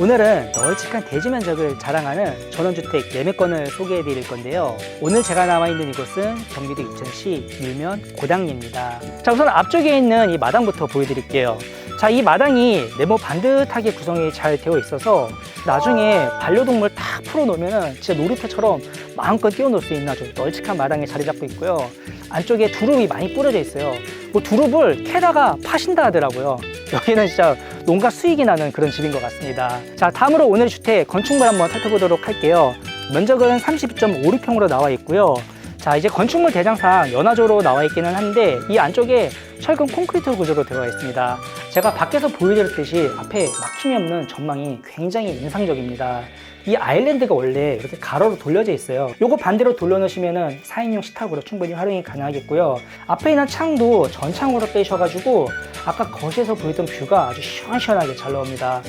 오늘은 널찍한 대지 면적을 자랑하는 전원주택 예매권을 소개해 드릴 건데요. 오늘 제가 나와 있는 이곳은 경기도 인천시 밀면 고당리입니다. 자, 우선 앞쪽에 있는 이 마당부터 보여드릴게요. 자, 이 마당이 네모 반듯하게 구성이 잘 되어 있어서 나중에 반려동물 딱 풀어놓으면 진짜 놀이터처럼 마음껏 뛰어놀 수 있는 아주 널찍한 마당에 자리 잡고 있고요. 안쪽에 두릅이 많이 뿌려져 있어요. 뭐 두릅을 캐다가 파신다 하더라고요. 여기는 진짜 농가 수익이 나는 그런 집인 것 같습니다. 자, 다음으로 오늘 주택 건축물 한번 살펴보도록 할게요. 면적은 32.56평으로 나와 있고요. 자, 이제 건축물 대장상 연화조로 나와 있기는 한데 이 안쪽에 철근 콘크리트 구조로 들어가 있습니다. 제가 밖에서 보여드렸듯이 앞에 막힘이 없는 전망이 굉장히 인상적입니다. 이 아일랜드가 원래 이렇게 가로로 돌려져 있어요. 요거 반대로 돌려놓으시면은 4인용 식탁으로 충분히 활용이 가능하겠고요. 앞에 있는 창도 전창으로 빼셔가지고 아까 거실에서 보였던 뷰가 아주 시원시원하게 잘 나옵니다.